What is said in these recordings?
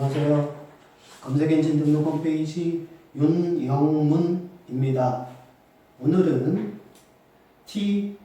안녕하세요. 검색엔진 등록 홈페이지 윤영문입니다. 오늘은 TQQQ의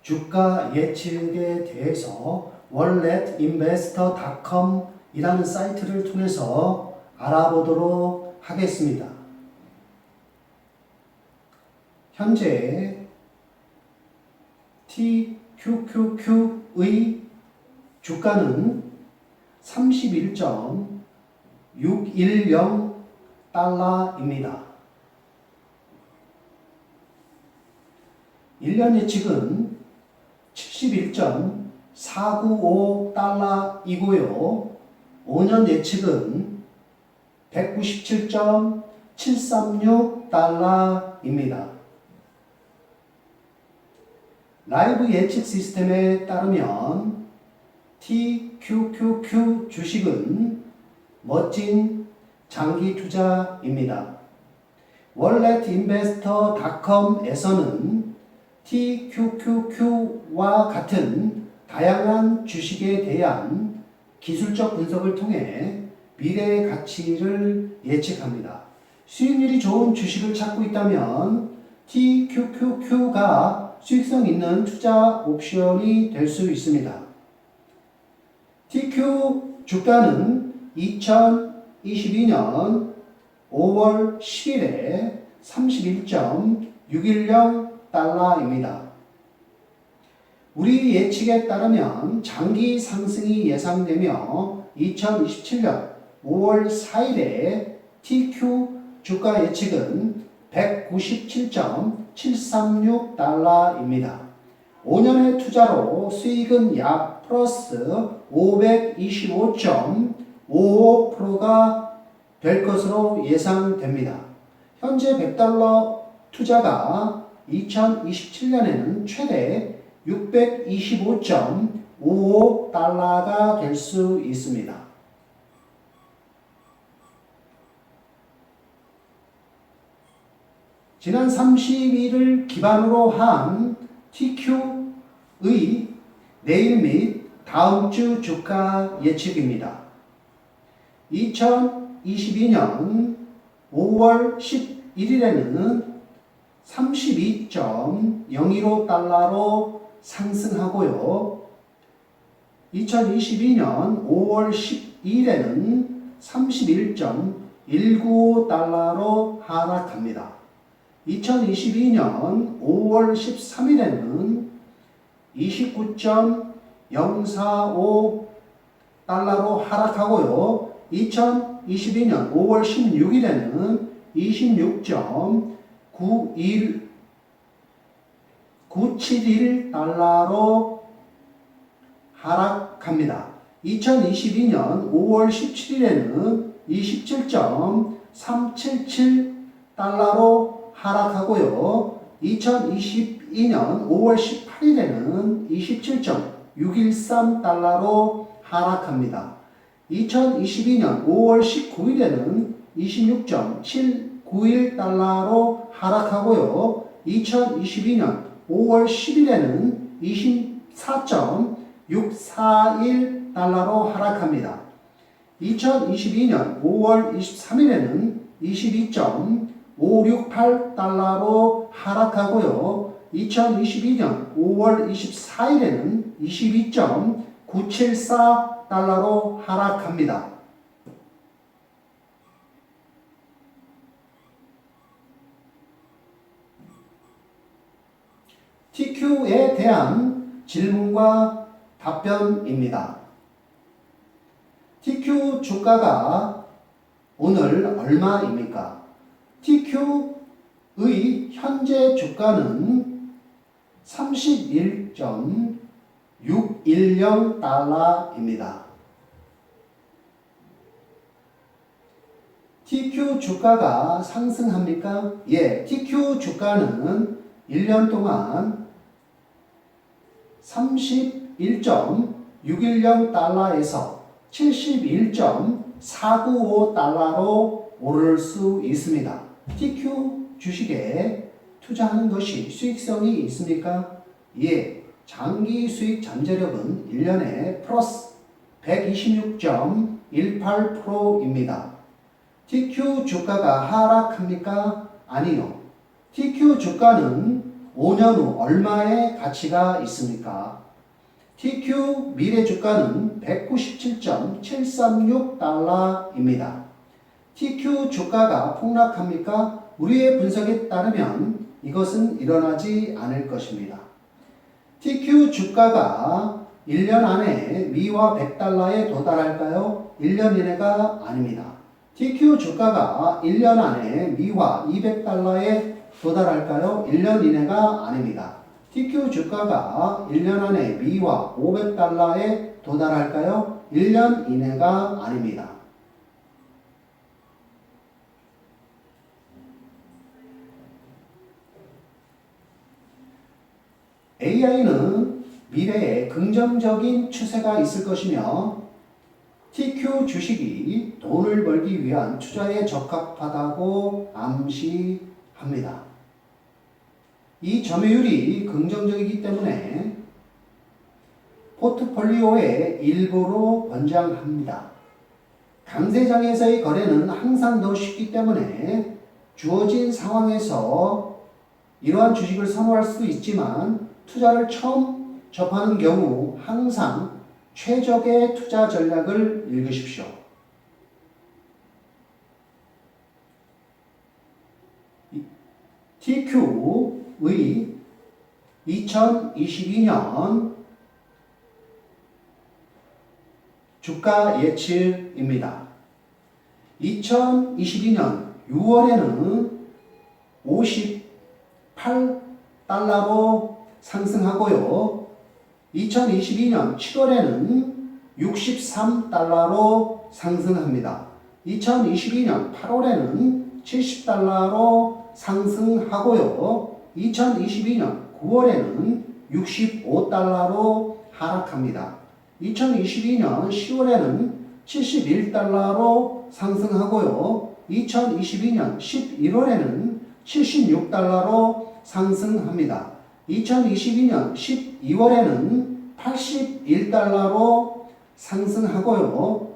주가 예측에 대해서 walletinvestor.com 이라는 사이트를 통해서 알아보도록 하겠습니다. 현재 TQQQ의 주가는 31.610 달러입니다. 1년 예측은 71.495 달러이고요. 5년 예측은 197.736 달러입니다. 라이브 예측 시스템에 따르면 TQQQ 주식은 멋진 장기 투자입니다. walletinvestor.com에서는 TQQQ와 같은 다양한 주식에 대한 기술적 분석을 통해 미래의 가치를 예측합니다. 수익률이 좋은 주식을 찾고 있다면 TQQQ가 수익성 있는 투자 옵션이 될 수 있습니다. TQ 주가는 2022년 5월 10일에 31.610달러입니다. 우리 예측에 따르면 장기 상승이 예상되며 2027년 5월 4일에 TQ 주가 예측은 197.736달러입니다. 5년의 투자로 수익은 약 플러스 525.55%가 될 것으로 예상됩니다. 현재 100달러 투자가 2027년에는 최대 625.55달러가 될 수 있습니다. 지난 30일을 기반으로 한 TQ의 내일 및 다음 주 주가 예측입니다. 2022년 5월 11일에는 32.015달러로 상승하고요. 2022년 5월 12일에는 31.195달러로 하락합니다. 2022년 5월 13일에는 29.045 달러로 하락하고요. 2022년 5월 16일에는 26.91 971 달러로 하락합니다. 2022년 5월 17일에는 27.377 달러로 하락하고요. 2022년 5월 18일에는 27.613 달러로 하락합니다. 2022년 5월 19일에는 26.791 달러로 하락하고요. 2022년 5월 10일에는 24.641 달러로 하락합니다. 2022년 5월 23일에는 22.568 달러로 하락하고요. 2022년 5월 24일에는 22.974달러로 하락합니다. TQ에 대한 질문과 답변입니다. TQ 주가가 오늘 얼마입니까? TQ의 현재 주가는 31.610 달러입니다. TQ 주가가 상승합니까? 예, TQ 주가는 1년 동안 31.610 달러에서 71.495 달러로 오를 수 있습니다. TQ 주식에 투자하는 것이 수익성이 있습니까? 예. 장기 수익 잠재력은 1년에 플러스 126.18%입니다. TQ 주가가 하락합니까? 아니요. TQ 주가는 5년 후 얼마의 가치가 있습니까? TQ 미래 주가는 197.736달러입니다. TQ 주가가 폭락합니까? 우리의 분석에 따르면 이것은 일어나지 않을 것입니다. TQ 주가가 1년 안에 미화 100달러에 도달할까요? 1년 이내가 아닙니다. TQ 주가가 1년 안에 미화 200달러에 도달할까요? 1년 이내가 아닙니다. TQ 주가가 1년 안에 미화 500달러에 도달할까요? 1년 이내가 아닙니다. AI는 미래에 긍정적인 추세가 있을 것이며 TQ 주식이 돈을 벌기 위한 투자에 적합하다고 암시합니다. 이 점유율이 긍정적이기 때문에 포트폴리오의 일부로 권장합니다. 강세장에서의 거래는 항상 더 쉽기 때문에 주어진 상황에서 이러한 주식을 선호할 수도 있지만 투자를 처음 접하는 경우 항상 최적의 투자 전략을 읽으십시오. TQ의 2022년 주가 예측입니다. 2022년 6월에는 58달러로 상승하고요. 2022년 7월에는 63달러로 상승합니다. 2022년 8월에는 70달러로 상승하고요. 2022년 9월에는 65달러로 하락합니다. 2022년 10월에는 71달러로 상승하고요. 2022년 11월에는 76달러로 상승합니다. 2022년 12월에는 81달러로 상승하고요.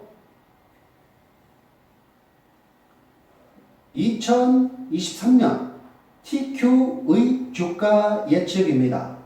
2023년 TQ의 주가 예측입니다.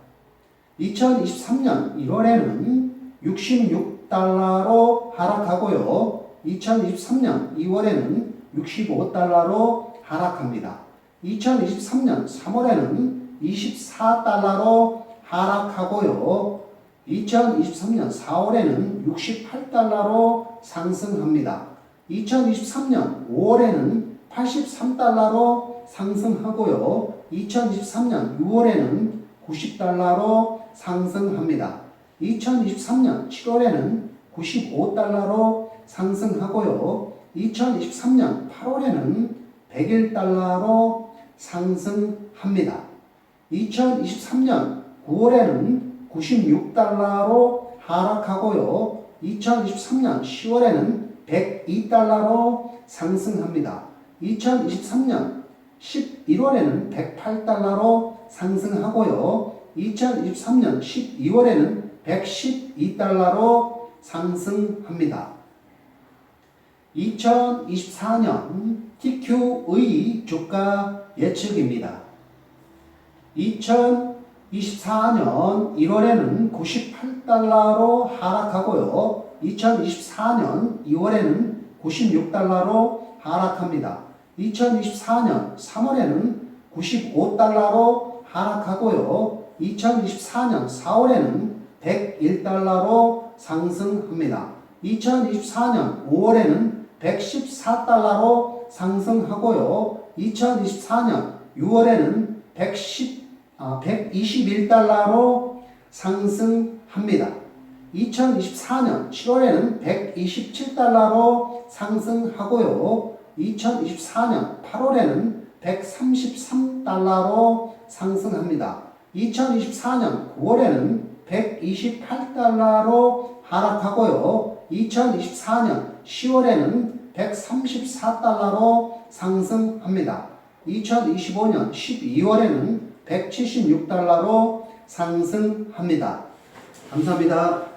2023년 1월에는 66달러로 하락하고요. 2023년 2월에는 65달러로 하락합니다. 2023년 3월에는 24달러로 하락하고요. 2023년 4월에는 68달러로 상승합니다. 2023년 5월에는 83달러로 상승하고요. 2023년 6월에는 90달러로 상승합니다. 2023년 7월에는 95달러로 상승하고요. 2023년 8월에는 101달러로 상승합니다. 2023년 9월에는 96달러로 하락하고요. 2023년 10월에는 102달러로 상승합니다. 2023년 11월에는 108달러로 상승하고요. 2023년 12월에는 112달러로 상승합니다. 2024년 TQ의 주가 예측입니다. 2024년 1월에는 98달러로 하락하고요. 2024년 2월에는 96달러로 하락합니다. 2024년 3월에는 95달러로 하락하고요. 2024년 4월에는 101달러로 상승합니다. 2024년 5월에는 114달러로 상승하고요. 2024년 6월에는 110, 아, 121달러로 상승합니다. 2024년 7월에는 127달러로 상승하고요. 2024년 8월에는 133달러로 상승합니다. 2024년 9월에는 128달러로 하락하고요. 2024년 10월에는 134달러로 상승합니다. 2025년 12월에는 176달러로 상승합니다. 감사합니다.